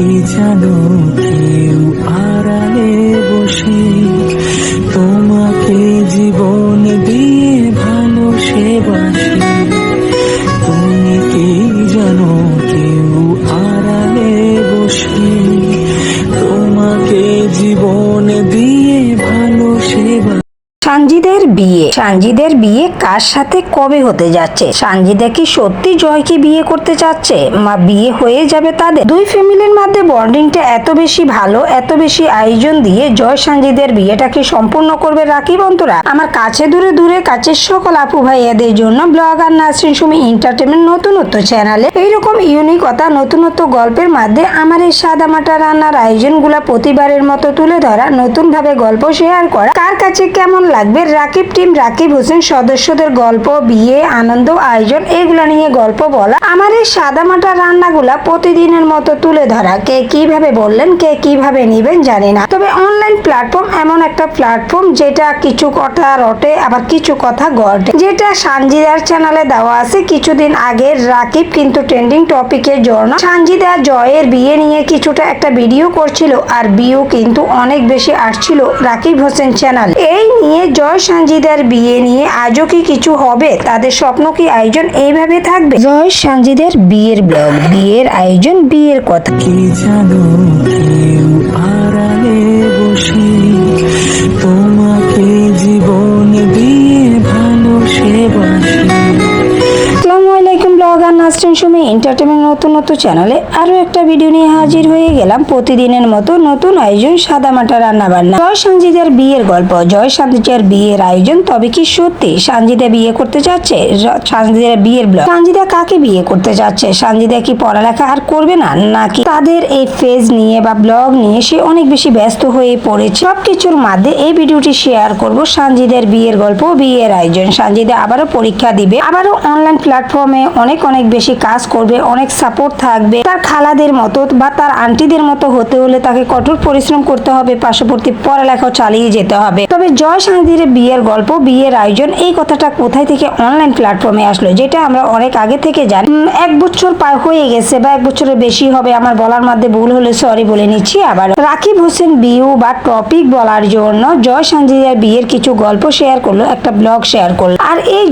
কি জানো কেউ সানজিদের বিয়ে। সানজিদের বিয়ে কার সাথে কবে হতে যাচ্ছে? সানজিদা কি সত্যি জয়কে বিয়ে করতে চাচ্ছে? মা, বিয়ে হয়ে যাবে তাদের? দুই ফ্যামিলির মধ্যে বন্ডিংটা এত বেশি ভালো, এত বেশি আয়োজন দিয়ে জয় সানজিদের বিয়েটাকে সম্পূর্ণ করবে রাখি বন্ধুরা আমার কাছে দূরে দূরে কাছের সকল আপু ভাইয়াদের জন্য ব্লগার নাসরিন সুমি এন্টারটেনমেন্ট নতুনত্ব চ্যানেলে এইরকম ইউনিকতা নতুনত্ব গল্পের মধ্যে আমার এই সাদা মাটা রান্নার আয়োজনগুলা প্রতিবারের মতো তুলে ধরা নতুন ভাবে গল্প শেয়ার করা। কার কাছে কেমন লাগবে রাকিব টিম রাকিব হোসেন সদস্যদের গল্প, বিয়ে, আনন্দ, আয়োজন, এগুলো নিয়ে গল্প বলা, আমার এই সাদা মাটা রান্নাগুলা প্রতিদিনের মতো তুলে ধরা। কে কীভাবে বললেন, কে কীভাবে নিবেন জানি না। তবে অনলাইন প্ল্যাটফর্ম এমন একটা প্ল্যাটফর্ম যেটা কিছু কথা রটে, আবার কিছু কথা ঘটে যেটা সানজিদার চ্যানেলে দেওয়া আছে। কিছুদিন আগে রাকিব কিন্তু ট্রেন্ডিং টপিকের জন্য সানজিদা জয়ের বিয়ে নিয়ে কিছুটা একটা ভিডিও করছিল, আর বিয়েও কিন্তু অনেক বেশি আসছিল রাকিব হোসেন চ্যানেল। এই নিয়ে জয় সানজিদার বিয়ে নিয়ে আজও কি কিছু হবে? তাদের স্বপ্ন কি আয়োজন এইভাবে থাকবে? জয় সানজিদের বিয়ের ব্লগ বিয়ের আয়োজন বিয়ের কথা। তোমাকে জীবন দিয়ে ভালো সে বাসে। আসসালামু আলাইকুম ব্লগার নাসরিন সুমি এন্টারটেনমেন্ট নতুন নতুন চ্যানেলে আরও একটা ভিডিও নিয়ে হাজির হয়ে গেলাম। প্রতিদিনের মতো নতুন আয়োজন সাদামাটা রান্না বান্না জয় সঞ্জিদার বিয়ের গল্প। জয় সঞ্জিদার বিয়ের আয়োজন তবে কি সত্যি? সঞ্জিদা বিয়ে করতে যাচ্ছে? সঞ্জিদার বিয়ের ব্লগ সঞ্জিদা কাকে বিয়ে করতে যাচ্ছে? সঞ্জিদা কি পড়ালেখা আর করবে না? নাকি তাদের এই ফেজ নিয়ে বা ব্লগ নিয়ে সে অনেক বেশি ব্যস্ত হয়ে পড়েছে? সবকিছুর মধ্যে এই ভিডিওটি শেয়ার করব সঞ্জিদার বিয়ের গল্প বিয়ের আয়োজন। সঞ্জিদা আবারও পরীক্ষা দিবে। আবারও অনলাইন প্ল্যাটফর্মে অনেক অনেক বেশি কাজ করবে, অনেক সাপোর্ট থাকবে। তার খালাদের মতো বা তার আন্টিদের মতো হতে হলে তাকে কঠোর পরিশ্রম করতে হবে, পার্শ্ববর্তী পড়ালেখাও চালিয়ে যেতে হবে। তবে জয় সান্দির বিয়ের গল্প, বিয়ের আয়োজন, এই কথাটা কোথায় থেকে অনলাইন প্ল্যাটফর্মে আসলো, যেটা আমরা অনেক আগে থেকে জানি। এক বছর পার হয়ে গেছে বা এক বছরের বেশি হবে, আমার বলার মধ্যে ভুল হলে সরি বলে নিচ্ছি আবার। রাকিব হোসেন বিউ বা টপিক বলার জন্য জয় সানজিদার বিয়ের কিছু গল্প শেয়ার করল, একটা ব্লগ শেয়ার করল। আর এই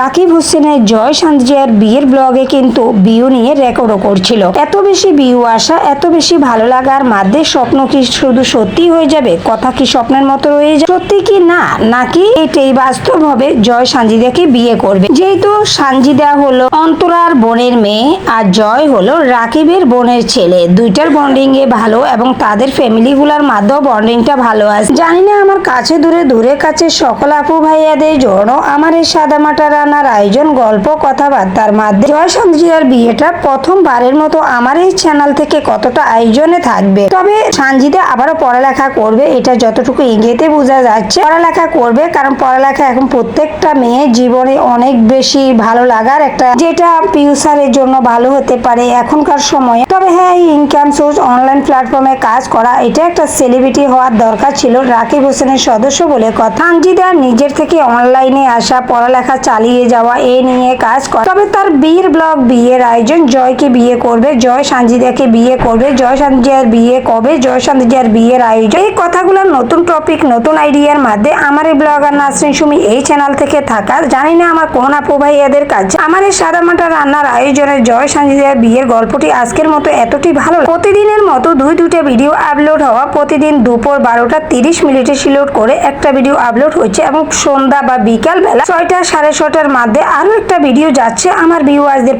রাকিব হোসেনের জয় সানজিয়ার বিয়ের ব্লগে কিন্তু বিউ নিয়ে রেকর্ডও করছিল। এত বেশি বিউ আসা, এত বেশি ভালো লাগার মধ্যে স্বপ্ন কি শুধু সত্যি হয়ে যাবে? কথা কি স্বপ্নের মতো রয়ে যাবে? সত্যি কি না? নাকি এটাই বাস্তব হবে? জয় সানজিদাকে বিয়ে করবে। যেহেতু সানজিদা হলো অন্তরার বোনের মেয়ে আর জয় হলো রাকিবের বোনের ছেলে। দুইটার বন্ডিং এ ভালো এবং তাদের ফ্যামিলি গুলার মাধ্যমেও বন্ডিংটা ভালো আছে। জানি না আমার কাছে দূরে দূরে কাছে সকল আপু ভাইয়াদের জন্য আমার এই সাদামাটা রান্নার আয়োজন, গল্প, কথাবার্তার মাধ্যমে। জয় সঞ্জিদার বিয়েটা প্রথমবারের মতো আমার এই চ্যানেল থেকে কতটা আয়োজনে থাকবে। তবে সানজিদা আবারও পড়ালেখা করবে, এটা যতটুকু ইঙ্গিতে বোঝা যাচ্ছে। পড়ালেখা করবে, কারণ পড়ালেখা এখন প্রত্যেকটা মেয়ে জীবনে অনেক বেশি ভালো লাগার একটা, যেটা ফিউচারের জন্য ভালো হতে পারে এখনকার সময়ে। তবে হ্যাঁ ইনকাম সোর্স অনলাইন প্ল্যাটফর্মে কাজ করা, এটা একটা সেলিব্রিটি হওয়ার দরকার ছিল রাকিব হোসেনের সদস্য বলে কথা। সানজিদা নিজের থেকে অনলাইনে আসা, পড়ালেখা চালিয়ে যাওয়া, এ নিয়ে কাজ করে। তবে তার বিয়ের ব্লগ বিয়ের আয়োজন। জয়কে বিয়ে করবে, জয় সানজিদাকে বিয়ে করবে, জয় সানজিয়ার বিয়ে কবে, জয় সানজিয়ার বিয়ের আয়োজন। এই কথাগুলো নতুন টপিক নতুন আইডিয়ার মধ্যে আমার এই ব্লগার নাসরিন সুমি এই চ্যানেল থেকে থাকা। জানি না আমার কোন আপু ভাইয়াদের কাছে। আমার এই সাদামাটা রান্নার আয়োজনে জয় সানজিদার বিয়ের গল্পটি আজকের মতো এতটি ভালো প্রতিদিনের মতো দুই, দুইটা ভিডিও আপলোড হওয়া প্রতিদিন দুপুর বারোটা তিরিশ মিনিটে সিলোড করে একটা ভিডিও আপলোড হচ্ছে এবং সন্ধ্যা বা বিকাল বেলা ছয়টা সাড়ে ছটার মধ্যে আরও একটা ভিডিও যাচ্ছে। আমার ভিউয়ার্সদের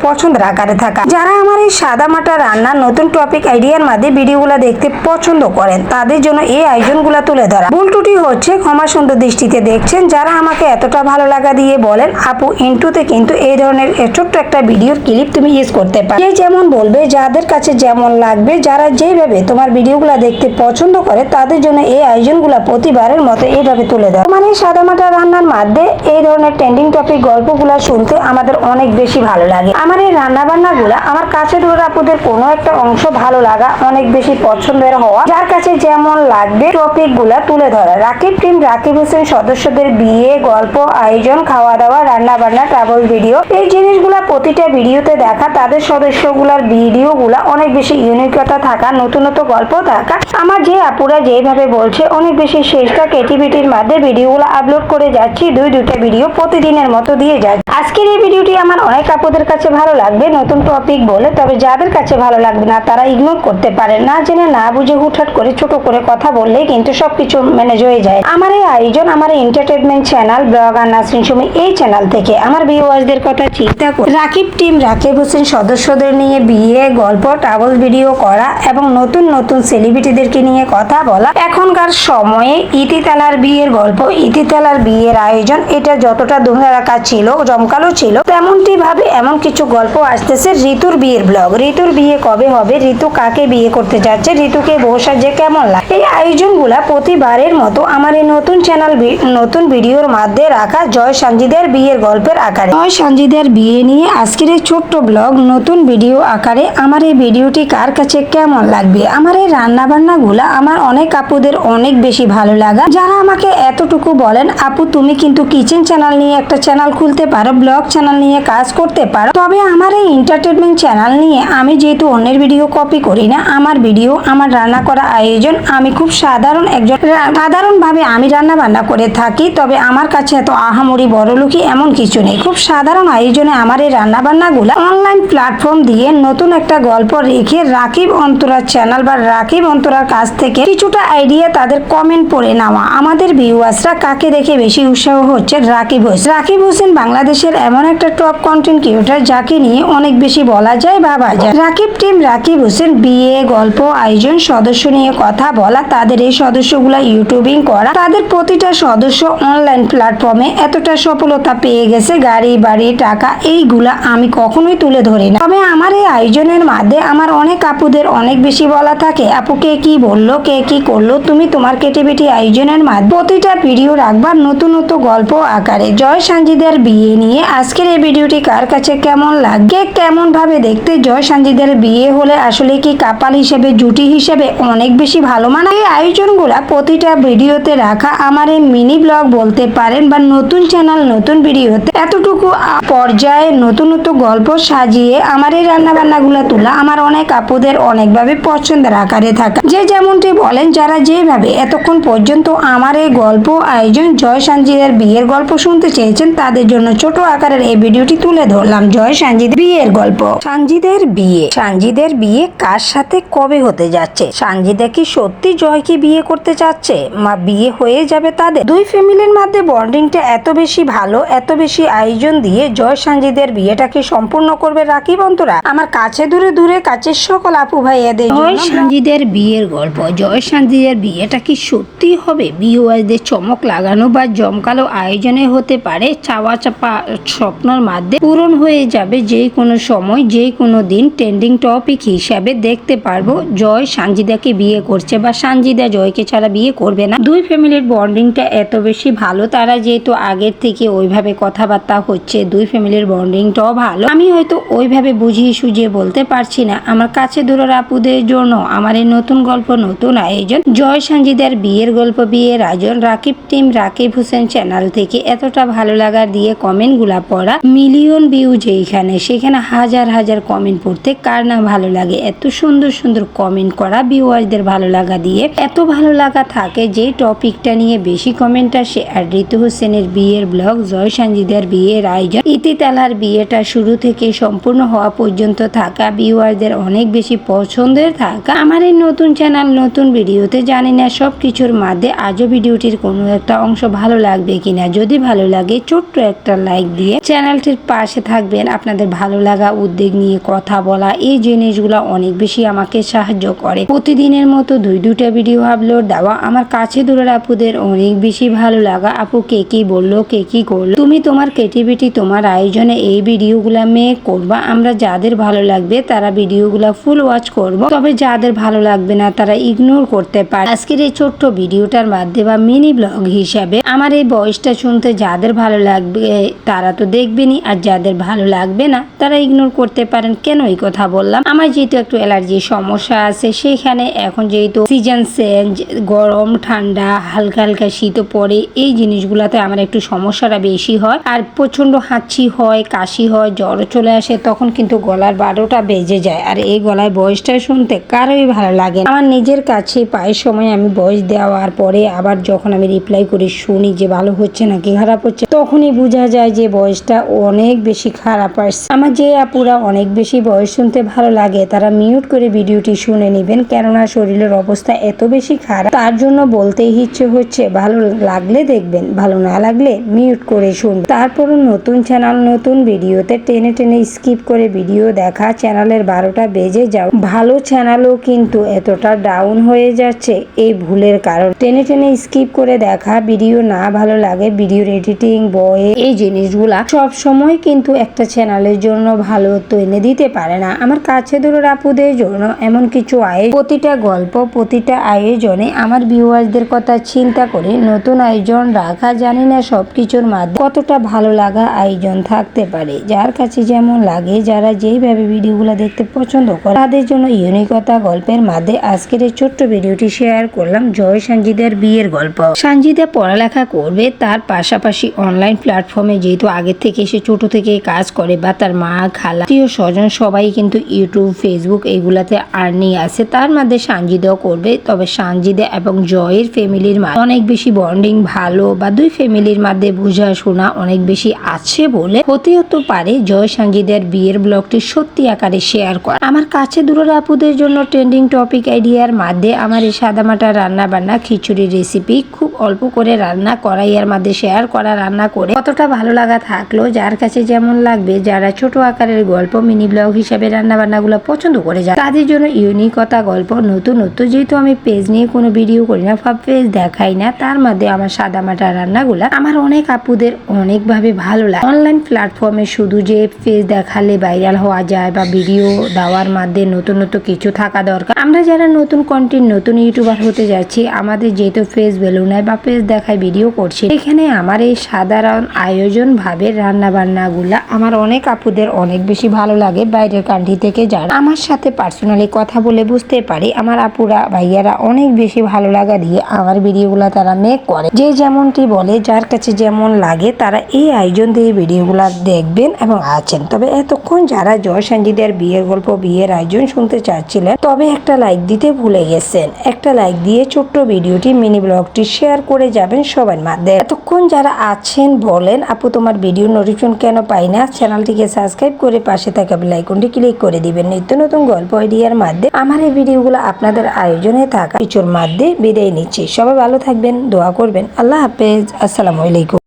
আকারে থাকা। যারা আমার এই সাদা মাটা রান্নার নতুন টপিক আইডিয়ার মধ্যে ভিডিওগুলো দেখতে পছন্দ করেন, তাদের জন্য এই আয়োজনগুলো তুলে ধরা। ভুল ত্রুটি হচ্ছে ক্ষমা সুন্দর দৃষ্টিতে দেখছেন। যারা আমাকে এতটা ভালো লাগা দিয়ে বলেন, আপু, ইন্টুতে কিন্তু এই ধরনের ছোট্ট একটা ভিডিওর ক্লিপ তুমি ইউজ করতে পারো। যে যেমন বলবে, যাদের কাছে যেমন লাগবে, যারা যেভাবে তোমার ভিডিওগুলো দেখতে পছন্দ করে, তাদের জন্য এই আয়োজনগুলো প্রতিবারের মতো এইভাবে তুলে ধরা। মানে সাদামাটা রান্নার মাধ্যমে এই ধরনের ট্রেন্ডিং টপিক গল্পগুলো শুনতে আমাদের অনেক বেশি ভালো লাগে। আমার এই রান্না বান্না গুলা আমার কাছে দূরের আপুদের কোনো একটা অংশ ভালো লাগা অনেক বেশি পছন্দের হওয়া। যার কাছে যেমন লাগবে টপিকগুলা তুলে ধরা। রাকিব টিম রাকিব হোসেন সদস্যদের বিয়ে, গল্প, আয়োজন খাওয়া দাওয়া রান্না বান্না ট্রাভেল ভিডিও এই জিনিসগুলা প্রতিটা ভিডিওতে দেখা, তাদের সদস্যগুলার ভিডিও গুলা অনেক বেশি ইউনিকতা থাকা, নতুনত্ব গল্প থাকা। আমার যে আপুরা যেভাবে বলছে, অনেক বেশি চেষ্টা ক্রিয়েটিভিটির মধ্যে ভিডিওগুলো আপলোড করে যাচ্ছি দুই দুইটা ভিডিও প্রতিদিনের মতো দিয়ে যাচ্ছি। আজকের এই ভিডিওটি আমার অনেক আপুদের কাছে ভালো লাগবে নতুন টপিক বলে, তবে যাদের কাছে ভালো লাগবে না, তারা ইগনোর করতে পারে না জেনে, না বুঝে হুটহাট করে ছোট করে কথা বললে কিন্তু সবকিছু ম্যানেজ হয়ে যায়। আমার এই আয়োজন, আমার এন্টারটেনমেন্ট চ্যানেল ব্লগ আর নাসরিন সুমি এই চ্যানেল থেকে। আমার ভিউয়ার্সদের কথা চিন্তা করে রাকিব টিম রাকিব হোসেন সদস্যদের নিয়ে বিয়ে, গল্প ট্রাভেল ভিডিও করা এবং নতুন নতুন সেলিব্রিটিদেরকে নিয়ে কথা বলা। এখনকার সময়ে ইতিতালার বিয়ের গল্প ইতিতালার বিয়ের আয়োজন, এটা যতটা ধুমধারাকা ছিল, জমকালো ছিল, তেমনটি ভাবে এমন কিছু গল্প আসতেছে ঋতুর বিয়ের ব্লগ ঋতুর বিয়ে কবে হবে? ঋতু কাকে বিয়ে করতে যাচ্ছে? ঋতুকে বসা যে কেমন লাগে? এই আয়োজনগুলা প্রতিবারের মতো আমার এই নতুন চ্যানেল নতুন ভিডিওর মধ্যে রাখা জয় সঞ্জিদের বিয়ের গল্পের আকারে। জয় সঞ্জিদের বিয়ে নিয়ে আজকের এই ছোট্ট ব্লগ নতুন ভিডিও আকারে আমার এই ভিডিওটি কার কাছে কেমন লাগবে? আমার এই রান্না বান্না গুলা আমার অনেক আপুদের অনেক বেশি ভালো লাগা। যারা আমাকে এতটুকু বলেন, আপু, তুমি কিন্তু কিচেন চ্যানেল নিয়ে একটা চ্যানেল খুলতে পারো ব্লগ চ্যানেল নিয়ে কাজ করতে পারো। তবে আমার এই এন্টারটেনমেন্ট চ্যানেল নিয়ে আমি যেহেতু অন্যের ভিডিও কপি করি না, আমার ভিডিও আমার রান্না করা আয়োজন, আমি খুব সাধারণ একজন সাধারণভাবে আমি রান্না বান্না করে থাকি, তবে আমার কাছে এত আহামরি বড়লোকি এমন কিছু নেই। খুব সাধারণ আয়োজনে আমার এই রান্না বান্নাগুলো অনলাইন প্ল্যাটফর্ম দিয়ে নতুন একটা গল্প রেখে রাকিব অন্তরার চ্যানেল বা রাকিব অন্তরার কাছ থেকে কিছুটা আইডিয়া তাদের কমেন্ট পড়ে নেওয়া। আমাদের ভিউয়ার্সরা কাকে দেখে বেশি উৎসাহ হচ্ছে? রাকিব হোসেন। রাকিব হোসেন বাংলাদেশের এমন একটা টপ কন্টেন্ট ক্রিয়েটার যাকে নিয়ে অনেক বেশি বলা যায় ভাবা যায়। রাকিব টিম রাকিব হোসেন বিয়ে, গল্প, আয়োজন, সদস্য নিয়ে কথা বলা, তাদের এই সদস্যগুলা ইউটিউবিং করা, তাদের প্রতিটা সদস্য অনলাইন প্ল্যাটফর্মে এতটা সফলতা পেয়ে গেছে, গাড়ি, বাড়ি, টাকা, এইগুলা আমি কখনোই তুলে ধরি না। তবে আমার এই আয়োজনের মাঝে আমার অনেক আপুদের অনেক বেশি বলা থাকে, আপু, কে কি বলল? কে কি করল? তুমি তোমার ক্রিয়েটিভিটি আয়োজনের মাধ্যমে প্রতিটা ভিডিও রাখবা নতুন নতুন গল্প আকারে। জয় সাঞ্জিদের বিয়ে নিয়ে আজকের এই ভিডিওটি কার কাছে কেমন লাগে কেমন ভাবে দেখতে জয় সাঞ্জিদের বিয়ে হলে আসলে কি কাপাল হিসেবে, জুটি হিসেবে অনেক বেশি ভালো মানে এই আয়োজনগুলা প্রতিটা ভিডিওতে রাখা আমার এই মিনি ব্লগ বলতে পারেন বা নতুন চ্যানেল, নতুন ভিডিওতে এতটুকু পর্যায়ে নতুন নতুন গল্প সাজিয়ে আমার এই রান্না বান্নাগুলো তোলা আমার অনেক আপুদের অনেকভাবে পছন্দের আকারে থাকা। যে যেমনটি বলেন, যারা যেভাবে এতক্ষণ পর্যন্ত আমার এই গল্প আয়োজন, জয় সাঞ্জিদের বিয়ের গল্প শুনতে চেয়েছেন, তাদের জন্য ছোট আকারের এই ভিডিওটি তুলে ধরলাম। জয় সাঞ্জিদ বিয়ের গল্প। সাঞ্জিদের বিয়ে। সাঞ্জিদের বিয়ে কার সাথে কবে হতে যাচ্ছে? সাঞ্জিদা কি সত্যি জয়কে বিয়ে করতে চাচ্ছে? মা বিয়ে হয়ে যাবে তাদের? দুই ফ্যামিলির মধ্যে বন্ডিংটা এত বেশি ভালো, এত বেশি আয়োজন দিয়ে জয় সাঞ্জিদের বিয়েটাকে সম্পূর্ণ করবে রাকিব অন্তরা। আমার কাছে দূরে দূরে কাছের সকল আপু ভাইয়াদের জয় সাঞ্জিদের বিয়ের গল্প। জয় সাঞ্জিদের বিয়েটা কি সত্যি হবে? বিওয়াইদের চমক লাগানো বা জমকালো আয়োজনে হতে পারে চাওয়া চাপা স্বপ্নর মাধ্যমে পূরণ হয়ে যাবে যে কোনো সময় যে কোনো দিন ট্রেন্ডিং টপিক হিসাবে দেখতে পারব। জয় সানজিদাকে বিয়ে করছে বা সানজিদা জয়কে ছাড়া বিয়ে করবে না। দুই ফ্যামিলির বন্ডিংটা এত বেশি ভালো, তারা যেহেতু আগের থেকে ওইভাবে কথাবার্তা হচ্ছে, দুই ফ্যামিলির বন্ডিংটাও ভালো। আমি হয়তো ওইভাবে বুঝিয়ে সুঝিয়ে বলতে পারছি না। আমার কাছে দূরের আপুদের জন্য, আমার এই নতুন গল্প, নতুন আয়োজন। জয় সানজিদার বিয়ের গল্প বিয়ের আয়োজন রাকিব টিম রাকিব হোসেন চ্যানেল থেকে এতটা ভালো লাগা দিয়ে কমেন্টগুলা পড়া। মিলিয়ন ভিউ যেখানে সেখানে হাজার হাজার কমেন্ট পড়তে কার না ভালো লাগে? এত সুন্দর সুন্দর কমেন্ট করা ভিউয়ারদের ভালো লাগা দিয়ে এত ভালো লাগা থাকে যে টপিকটা নিয়ে বেশি কমেন্ট আসে। আর ঋতু হোসেনের বিয়ের ব্লগ জয় সঞ্জিদার বিয়ের আয়োজন ইতিতালার বিয়েটা শুরু থেকে সম্পূর্ণ হওয়া পর্যন্ত থাকা ভিউয়ারদের অনেক বেশি পছন্দের থাকা। আমার এই নতুন চ্যানেল নতুন ভিডিওতে জানি না সব কিছুর মধ্যে আজও ভিডিওটির কোনো একটা অংশ ভালো লাগবে কিনা। যদি ভালো লাগে, ছোট্ট একটা লাইক দিয়ে চ্যানেলটির পাশে থাকবেন। আপনাদের ভালো লাগা উদ্বেগ নিয়ে কথা বলা, এই জিনিসগুলো অনেক বেশি আমাকে সাহায্য করে। প্রতিদিনের মতো দুই দুইটা ভিডিও আপলোড দেওয়া, আমার কাছে দূরের আপুদের অনেক বেশি ভালো লাগা। আপু কে কি বলল, কে কি করল? তুমি তোমার ক্রিয়েটিভিটি তোমার আয়োজনে এই ভিডিওগুলা মেয়ে করবা। আমরা যাদের ভালো লাগবে, তারা ভিডিওগুলা ফুল ওয়াচ করব। তবে যাদের ভালো লাগবে না, তারা ইগনোর করতে পারে। আজকের এই ছোট্ট ভিডিওটার মাধ্যমে বা মিনি ব্লগ হিসাবে আমার এই বয়সটা শুনতে যাদের ভালো লাগবে, তারা তো দেখবেনই। আর যাদের ভালো লাগবে না তারা ইগনোর করতে পারেন, কেন এই কথা বললাম? আমার যেহেতু একটু অ্যালার্জির সমস্যা আছে, সেখানে এখন যেহেতু সিজন চেঞ্জ গরম, ঠান্ডা, হালকা হালকা শীতও পড়ে, এই জিনিসগুলোতে আমার একটু সমস্যাটা বেশি হয়। আর প্রচণ্ড হাঁচি হয়, কাশি হয় জ্বর চলে আসে, তখন কিন্তু গলার বারোটা বেজে যায়। আর এই গলায় বয়সটা শুনতে কারোই ভালো লাগে আমার নিজের কাছে পায়ের সময় আমি বয়স দেওয়ার পরে আবার যখন আমি রিপ্লাই করি শুনি যে ভালো হচ্ছে নাকি খারাপ হচ্ছে, তখনই বোঝা যায় যে বয়সটা অনেক বেশি খারাপ আসছে। আমার যে আপুরা অনেক বেশি বয়স শুনতে ভালো লাগে, তারা মিউট করে ভিডিওটি শুনে নেবেন, কেননা শরীরের অবস্থা এত বেশি খারাপ। তার জন্য বলতেই ইচ্ছে হচ্ছে, ভালো লাগলে দেখবেন, ভালো না লাগলে মিউট করে শুনবেন তারপরও নতুন চ্যানেল, নতুন ভিডিওতে টেনে টেনে স্কিপ করে ভিডিও দেখা চ্যানেলের বারোটা বেজে যাও ভালো চ্যানেলও কিন্তু এতটা ডাউন হয়ে যাচ্ছে এই ভুলের কারণ। টেনে টেনে স্কিপ করে দেখা, ভিডিও না ভালো লাগে, ভিডিওর এডিটিং বয়ে এই জিনিসগুলা সব সময় কিন্তু একটা চ্যানেলের জন্য ভালো তো এনে দিতে পারে না। আমার কাছে দূরের আপুদের জন্য এমন কিছু আয় প্রতিটা গল্প, প্রতিটা আয়োজনে আমার ভিউয়ার্সদের কথা চিন্তা করে নতুন আয়োজন রাখা জানি না সবকিছুর মাধ্যমে কতটা ভালো লাগা আয়োজন থাকতে পারে। যার কাছে যেমন লাগে, যারা যেইভাবে ভিডিওগুলো দেখতে পছন্দ করে, তাদের জন্য ইউনিকতা গল্পের মাধ্যমে আজকের এই ছোট্ট ভিডিওটি শেয়ার করলাম জয় সঞ্জিদের বিয়ের গল্প। সঞ্জিদা পড়ালেখা করবে, তার পাশাপাশি অনলাইন প্ল্যাটফর্মে যেহেতু আগে থেকে সে ছোট থেকে কাজ করে বা তার মা খালা আত্মীয় স্বজন সবাই কিন্তু ইউটিউব ফেসবুক এগুলাতে আর্নিং আছে। তার মধ্যে সানজিদাও করবে, তবে সানজিদা এবং জয়ের ফ্যামিলির মধ্যে অনেক বেশি বন্ডিং ভালো বা দুই ফ্যামিলির মধ্যে বোঝাশোনা অনেক বেশি আছে বলে হতেও তো পারে। জয় সঞ্জিদের বিয়ের ব্লগটি সত্যি আকারে শেয়ার করা। আমার কাছে দূরের আপুদের জন্য ট্রেন্ডিং টপিক আইডিয়ার মাধ্যমে আমার এই সাদামাটা রান্না বান্না খিচুড়ি রেসিপি খুব অল্প করে রান্না করাইয়ের মধ্যে শেয়ার করা, রান্না করে কতটা ভালো লাগা থাকল, যার কাছে যেমন লাগবে, যারা ছোট আকারের গল্প, মিনি ব্লগ হিসাবে রান্না বান্নাগুলো পছন্দ করে যায়। তাদের জন্য ইউনিকতা গল্প, নতুন নতুন যেহেতু আমি পেজ নিয়ে কোনো ভিডিও করি না, সব পেজ দেখাই না, তার মধ্যে আমার সাদামাটা রান্নাগুলা আমার অনেক আপুদের অনেকভাবে ভালো লাগে। অনলাইন প্ল্যাটফর্মে শুধু যে পেজ দেখালে ভাইরাল হওয়া যায় বা ভিডিও দেওয়ার মাধ্যমে নতুন নতুন কিছু থাকা দরকার। আমরা যারা নতুন কন্টেন্ট নতুন ইউটিউবার হতে যাচ্ছি, আমাদের যেহেতু ভ্যালু নাই বা পেজ দেখায় ভিডিও করছি, এখানে আমার এই সাধারণ আয়োজন ভাবে রান্না বান্নাগুলা আমার অনেক আপুদের অনেক বেশি ভালো লাগে বাইরের কান্ট্রি থেকে যারা। আমার সাথে পার্সোনালি কথা বলে বুঝতে পারি, আমার আপুরা, ভাইয়ারা অনেক বেশি ভালো লাগা দিয়ে আমার ভিডিওগুলা তারা মেক করে। যে যেমনটি বলে, যার কাছে যেমন লাগে তারা এই আয়োজন দিয়ে ভিডিওগুলা দেখবেন এবং আছেন। তবে এতক্ষণ যারা জয় সঞ্জিদের বিয়ের গল্প, বিয়ের আয়োজন শুনতে চাচ্ছিলেন, তবে একটা লাইক দিতে ভুলে গেছেন। একটা লাইক দিয়ে ছোট্ট ভিডিওটি মিনি ব্লগটি শেয়ার করে যাবেন সবার মাধ্যমে এতক্ষণ যারা আছেন বলেন, আপু, তোমার ভিডিও নোটিফিকেশন কেন পাই না? চ্যানেলটিকে সাবস্ক্রাইব করে পাশে থাকা বেল আইকনটি ক্লিক করে দিবেন। নিত্য নতুন গল্প আইডিয়ার মাধ্যমে আমার এই ভিডিওগুলো আপনাদের আয়োজনে থাকা কিছুর মাধ্যমে বিদায় নিচ্ছি। সবাই ভালো থাকবেন, দোয়া করবেন। আল্লাহ হাফেজ। আসসালামু আলাইকুম।